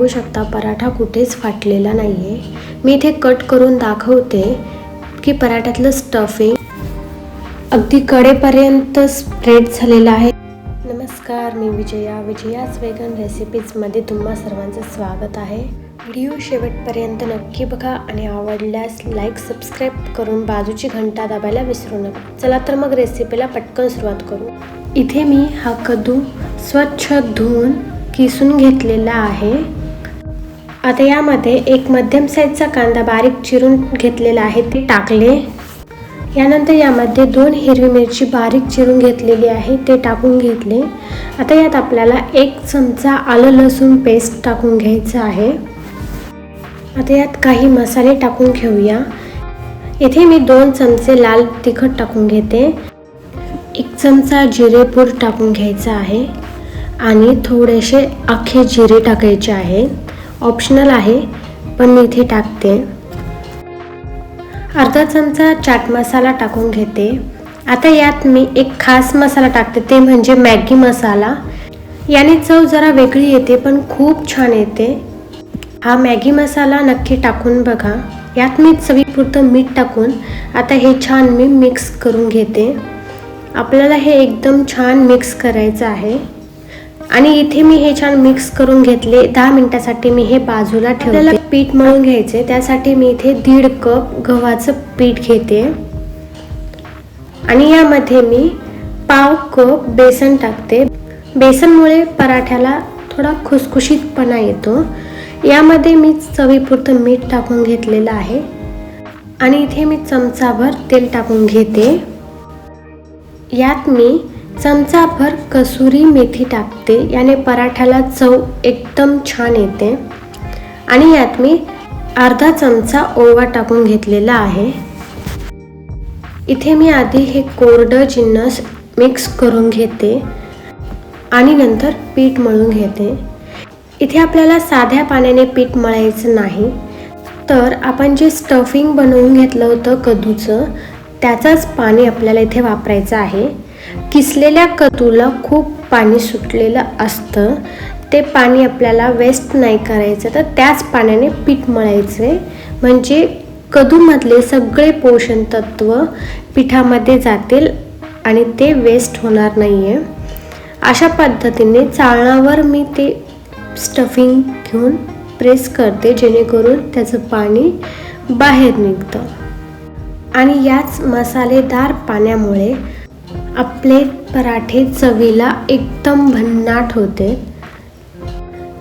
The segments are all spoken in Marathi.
बघू शकता पराठा कुठेच फाटलेला नाही आहे मी इथे कट करून दाखवते की पराठ्यातलं स्टफिंग अगदी कडेपर्यंत स्प्रेड झालेलं आहे. नमस्कार मी विजया. विजयाच वेगन रेसिपीजमध्ये तुम्हा सर्वांचं स्वागत आहे. व्हिडिओ शेवटपर्यंत नक्की बघा आणि आवडल्यास लाईक सबस्क्राईब करून बाजूची घंटा दाबायला विसरू नका. चला तर मग रेसिपीला पटकन सुरुवात करू. इथे मी हा कद्दू स्वच्छ धुवून किसून घेतलेला आहे. आता यामध्ये एक मध्यम साईजचा कांदा बारीक चिरून घेतलेला आहे ते टाकले. यानंतर यामध्ये दोन हिरवी मिरची बारीक चिरून घेतलेली आहे ते टाकून घेतले. आता यात आपल्याला एक चमचा आलं लसूण पेस्ट टाकून घ्यायचं आहे. आता यात काही मसाले टाकून घेऊया. इथे मी दोन चमचे लाल तिखट टाकून घेते. एक चमचा जिरेपूर टाकून घ्यायचा आहे आणि थोडेसे अख्खे जिरे टाकायचे आहे. ऑप्शनल आहे पण मी इथे टाकते. अर्धा चमचा चाट मसाला टाकून घेते. आता यात मी एक खास मसाला टाकते ते म्हणजे मॅगी मसाला. याने चव जरा वेगळी येते पण खूप छान येते. हा मॅगी मसाला नक्की टाकून बघा. यात मी चवीपुरतं मीठ टाकून आता हे छान मी मिक्स करून घेते. आपल्याला हे एकदम छान मिक्स करायचं आहे. आणि इथे मी हे छान मिक्स करून घेतले. दहा मिनिटासाठी मी हे बाजूला ठेवले पीठ मळून घ्यायचे. त्यासाठी मी इथे दीड कप गव्हाचं पीठ घेते. आणि यामध्ये मी पाव कप बेसन टाकते. बेसनमुळे पराठ्याला थोडा खुसखुशीतपणा येतो. यामध्ये मी चवीपुरतं मीठ टाकून घेतलेलं आहे. आणि इथे मी चमचाभर तेल टाकून घेते. यात मी चमचाभर कसुरी मेथी टाकते. याने पराठ्याला चव एकदम छान येते. आणि यात मी अर्धा चमचा ओवा टाकून घेतलेला आहे. इथे मी आधी हे कोरडं जिन्नस मिक्स करून घेते आणि नंतर पीठ मळून घेते. इथे आपल्याला साध्या पाण्याने पीठ मळायचं नाही. तर आपण जे स्टफिंग बनवून घेतलं होतं कदूचं त्याचंच पाणी आपल्याला इथे वापरायचं आहे. किसलेल्या कदूला खूप पाणी सुटलेलं असतं ते पाणी आपल्याला वेस्ट नाही करायचं. तर त्याच पाण्याने पीठ मळायचे. म्हणजे कदूमधले सगळे पोषण तत्व पिठामध्ये जातील आणि ते वेस्ट होणार नाही आहे अशा पद्धतीने चाळणावर मी ते स्टफिंग घेऊन प्रेस करते जेणेकरून त्याचं पाणी बाहेर निघतं. आणि याच मसालेदार पाण्यामुळे आपले पराठे चवीला एकदम भन्नाट होते.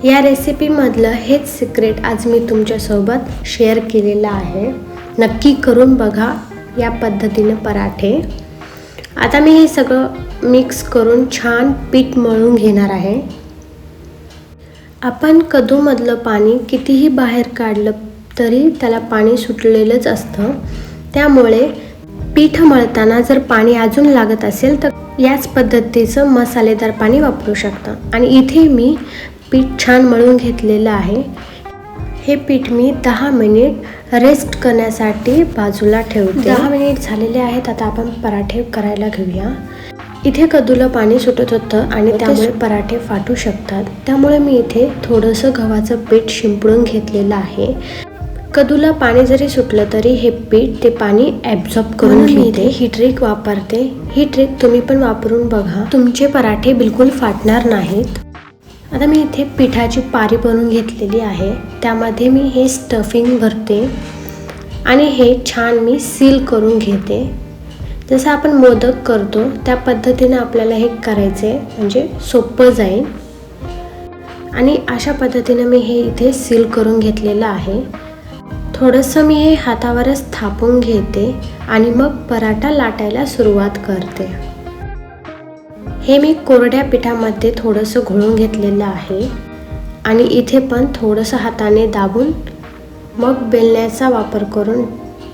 या रेसिपीमधलं हेच सिक्रेट आज मी तुमच्यासोबत शेअर केलेलं आहे. नक्की करून बघा या पद्धतीनं पराठे. आता मी हे सगळं मिक्स करून छान पीठ मळून घेणार आहे. आपण कदूमधलं पाणी कितीही बाहेर काढलं तरी त्याला पाणी सुटलेलंच असतं. त्यामुळे पीठ मळताना जर पाणी अजून लागत असेल तर याच पद्धतीचं मसालेदार पाणी वापरू शकता. आणि इथे मी पीठ छान मळून घेतलेलं आहे. हे पीठ मी दहा मिनिट रेस्ट करण्यासाठी बाजूला ठेवते. दहा मिनिट झालेले आहेत आता आपण पराठे करायला घेऊया. इथे कदूला पाणी सुटत होतं आणि त्यामुळे पराठे फाटू शकतात. त्यामुळे मी इथे थोडंसं गव्हाचं पीठ शिंपडून घेतलेलं आहे. कदूला पाणी जरी सुटलं तरी हे पीठ ते पाणी ॲब्झॉर्ब करून घेते. ही ट्रिक वापरते. ही ट्रिक तुम्ही पण वापरून बघा. तुमचे पराठे बिलकुल फाटणार नाहीत. आता मी इथे पिठाची पारी बनवून घेतलेली आहे. त्यामध्ये मी हे स्टफिंग भरते. आणि हे छान मी सील करून घेते. जसं आपण मोदक करतो त्या पद्धतीनं आपल्याला हे करायचे म्हणजे सोपं जाईल. आणि अशा पद्धतीनं मी हे इथे सील करून घेतलेलं आहे. थोडंसं मी हे हातावरच थापून घेते आणि मग पराठा लाटायला सुरुवात करते. हे मी कोरड्या पिठामध्ये थोडंसं घोळून घेतलेलं आहे आणि इथे पण थोडंसं हाताने दाबून मग बेलण्याचा वापर करून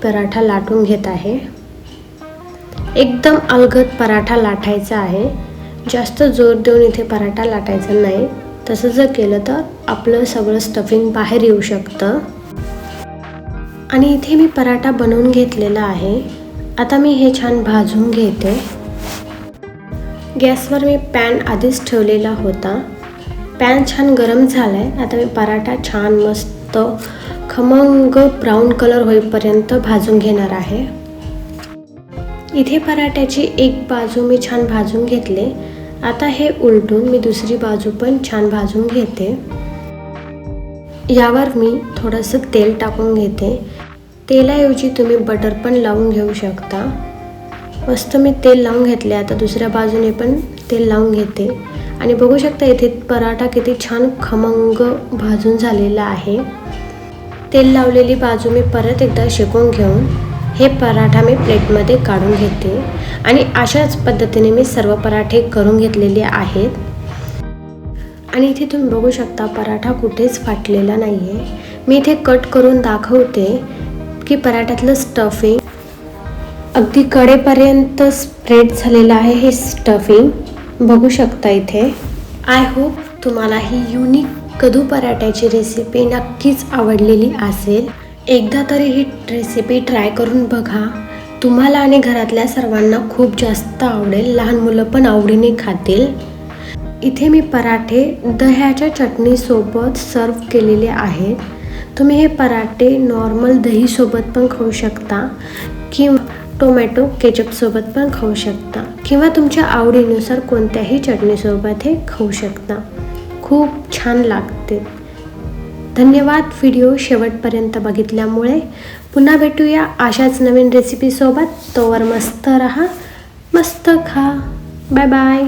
पराठा लाटून घेत आहे. एकदम अलगद पराठा लाटायचा आहे. जास्त जोर देऊन इथे पराठा लाटायचा नाही. तसं जर केलं तर आपलं सगळं स्टफिंग बाहेर येऊ शकतं. आणि इथे मी पराठा बनवून घेतलेला आहे. आता मी हे छान भाजून घेते. गॅसवर मी पॅन आधीच ठेवलेला होता. पॅन छान गरम झाला आहे आता मी पराठा छान मस्त खमंग ब्राऊन कलर होईपर्यंत भाजून घेणार आहे. इथे पराठ्याची एक बाजू मी छान भाजून घेतले. आता हे उलटून मी दुसरी बाजू पण छान भाजून घेते. यावर मी थोडंसं तेल टाकून घेते. तेलाऐवजी तुम्ही बटर पण लावून घेऊ शकता. मस्त मी तेल लावून घेतले. आता दुसऱ्या बाजूने पण तेल लावून घेते. आणि बघू शकता इथे पराठा किती छान खमंग भाजून झालेला आहे. तेल लावलेली बाजू मी परत एकदा शेकून घेऊन हे पराठा मी प्लेटमध्ये काढून घेते. आणि अशाच पद्धतीने मी सर्व पराठे करून घेतलेले आहेत. आणि इथे तुम्ही बघू शकता पराठा कुठेच फाटलेला नाही आहे मी इथे कट करून दाखवते की पराठ्यातलं स्टफिंग अगदी कडेपर्यंत स्प्रेड झालेलं आहे हे स्टफिंग बघू शकता इथे. आय होप तुम्हाला ही युनिक कदू पराठ्याची रेसिपी नक्कीच आवडलेली असेल. एकदा तरी ही रेसिपी ट्राय करून बघा. तुम्हाला आणि घरातल्या सर्वांना खूप जास्त आवडेल. लहान मुलं पण आवडीने खातील. इथे मी पराठे दह्याच्या चटणीसोबत सर्व केलेले आहेत तुम्ही हे पराठे नॉर्मल दहीसोबत पण खाऊ शकता किंवा टोमॅटो केचपसोबत पण खाऊ शकता किंवा तुमच्या आवडीनुसार कोणत्याही चटणीसोबत हे खाऊ शकता. खूप छान लागते. धन्यवाद व्हिडिओ शेवटपर्यंत बघितल्यामुळे. पुन्हा भेटूया अशाच नवीन रेसिपीसोबत तोवर मस्त रहा मस्त खा. Bye bye